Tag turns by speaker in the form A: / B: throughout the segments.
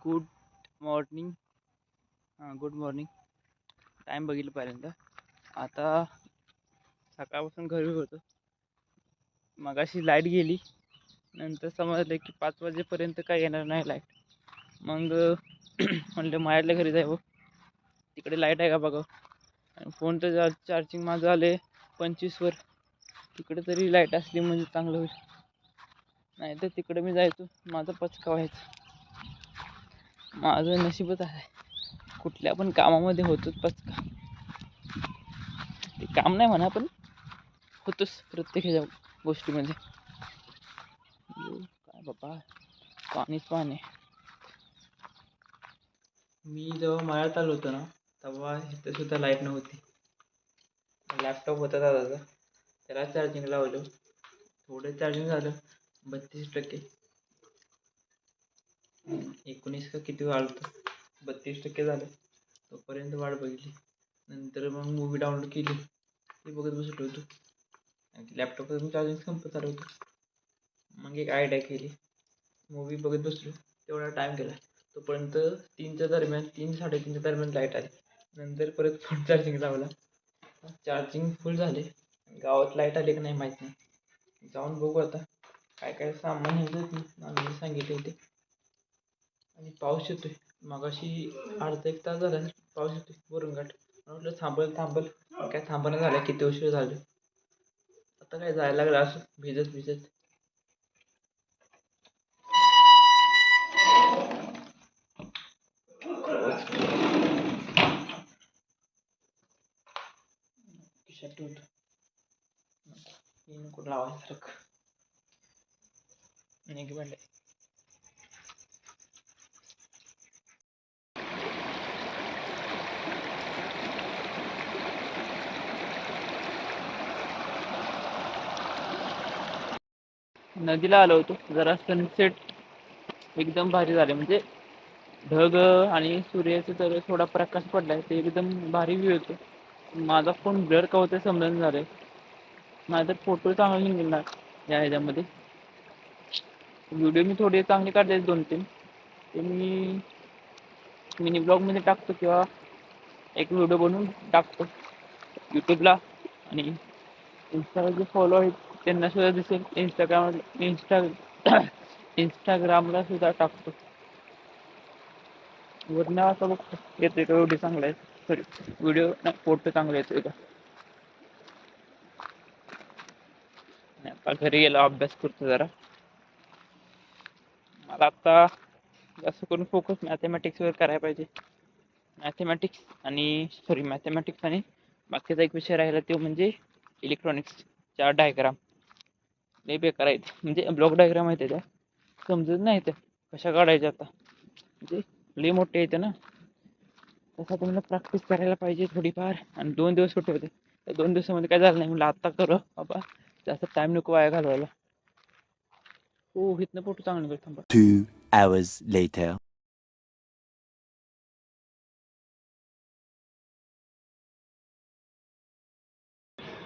A: Good morning हां good morning time बघितलं पहिल्यांदा. आता सकाळपासून घरी होतो. मगाशी लाइट गेली. नंतर समजलं की पाच वाजेपर्यंत काय येणार नाही लाइट मग म्हणलं मायातल्या घरी जावं तिकडे लाइट आहे का बघा आणि तर जा चार्जिंग माझं आले पंचवीसवर तिकडे तरी लाइट असली म्हणजे चांगलं होईल. नाही तर तिकडे मी जायचो. माझं पचका व्हायचं. माझं नशीबच आहे. कुठल्या पण कामामध्ये होतोच पचका. ते काम नाही म्हणा पण होतोच प्रत्येक ह्याच्या गोष्टीमध्ये काय बाबा? पाणीच पाणी मी जेव्हा माळ्यात आलो होतो ना तेव्हा इथे सुद्धा लाइट नव्हती. लॅपटॉप होता दादाचा. त्याला चार्जिंग लावलं. थोडं चार्जिंग झालं. बत्तीस टक्के. एकोणीस का किती वाढतं बत्तीस टक्के झालं. तोपर्यंत वाट बघितली. नंतर मग मूवी डाउनलोड केली. ती बघत बसलो होतो. आणि लॅपटॉपवर चार्जिंग संपत आलं होतं. मग एक आयडिया केली. मूवी बघत बसलो. तेवढा टाईम गेला. तोपर्यंत तीनच्या दरम्यान तीन साडेतीनच्या दरम्यान लाइट आली. नंतर परत फोन चार्जिंग लावला चार्जिंग फुल झाले. गावात लाइट आली की नाही माहीत नाही. जाऊन बघू आता. काय काय सामान न्यायचं आम्ही सांगितले होते. आणि पाऊस येतोय. मगाशी अर्धा एक तास झाला पाऊस येतोय. वरुणघाट म्हटलं थांबल थांबल. काय थांबणं झालं किती उशीर झालं आता काय जायला लागलं असं भिजत भिजत. खिशात ठेवतो. हे लावायसारखं. निघ म्हणलं नदीला आलो होतो. जरा सनसेट एकदम भारी झाले. म्हणजे ढग आणि सूर्याचा तर थोडा प्रकाश पडलाय. ते एकदम भारी व्ह्यू होतो माझा फोन ब्लर का होते समजून झाले माझा फोटो चांगला निघणार या ह्याच्यामध्ये. व्हिडिओ मी थोडे चांगले काढले दोन तीन. ते मी मिनी ब्लॉगमध्ये टाकतो किंवा एक व्हिडिओ बनवून टाकतो. यूट्यूबला आणि इंस्टाला जे फॉलो आहेत त्यांना सुद्धा दिसेल. इंस्टाग्राम इंस्टा इंस्टाग्रामला सुद्धा टाकतो. वरनं आता बघतो येतोय का? एवढी चांगला आहे. सॉरी व्हिडिओ नाही फोटो चांगला येतोय का? आता घरी गेलो. अभ्यास करतो जरा. मला आता जास्त करून फोकस मॅथमॅटिक्सवर करायला पाहिजे. मॅथमॅटिक्स आणि सॉरी मॅथमॅटिक्स आणि बाकीचा एक विषय राहिला तो म्हणजे इलेक्ट्रॉनिक्सचा डायग्राम लय बेकार आहेत. म्हणजे ब्लॉक डायग्राम आहे त्याच्या. समजत नाही ते. कशा काढायच्या आता? म्हणजे लई मोठे येते ना. त्यासाठी मला प्रॅक्टिस करायला पाहिजे थोडीफार. आणि दोन दिवस कुठे होते. त्या दोन दिवसामध्ये काय झालं नाही. म्हणलं आत्ता करू. बाबा जास्त टाईम नको वाया घालवायला. हो इथनं फोटो चांगलं निघतो थांबा.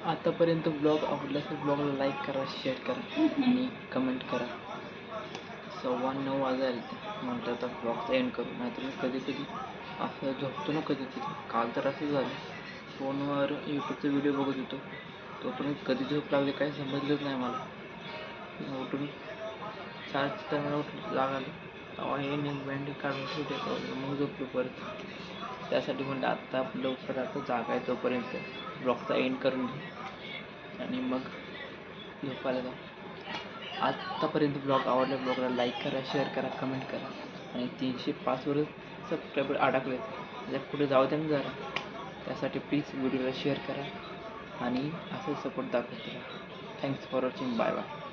A: आतापर्यंत ब्लॉग आवडला तर ब्लॉगला लाईक करा शेअर करा आणि कमेंट करा. सव्वा नऊ वाजायला ते म्हटलं आता ब्लॉगचा एंड करू. नाहीतर मी कधी कधी असं झोपतो ना कधी कधी काल तर असं झालं. फोनवर यूट्यूबचा व्हिडिओ बघत होतो. तोपर्यंत कधी झोप लागली काही समजलंच नाही मला. उठून चारच्या टायमाला उठून लागलं तेव्हा एक बँड काढून ठेवते मग झोपलो परत. त्यासाठी म्हणलं आत्ता लवकर आता जागा आहे तोपर्यंत. ब्लॉगचा एंड करून घे. आणि मग झोपायला जा. आत्तापर्यंत ब्लॉग आवडला ब्लॉगला लाईक करा शेअर करा कमेंट करा. आणि तीनशे पाचवरच सबस्क्रायबर अडकले त्याच्या म्हणजे पुढे जाऊ द्या ना जरा. त्यासाठी प्लीज व्हिडिओला शेअर करा. आणि असं सपोर्ट दाखवत राहा. Thanks for watching bye bye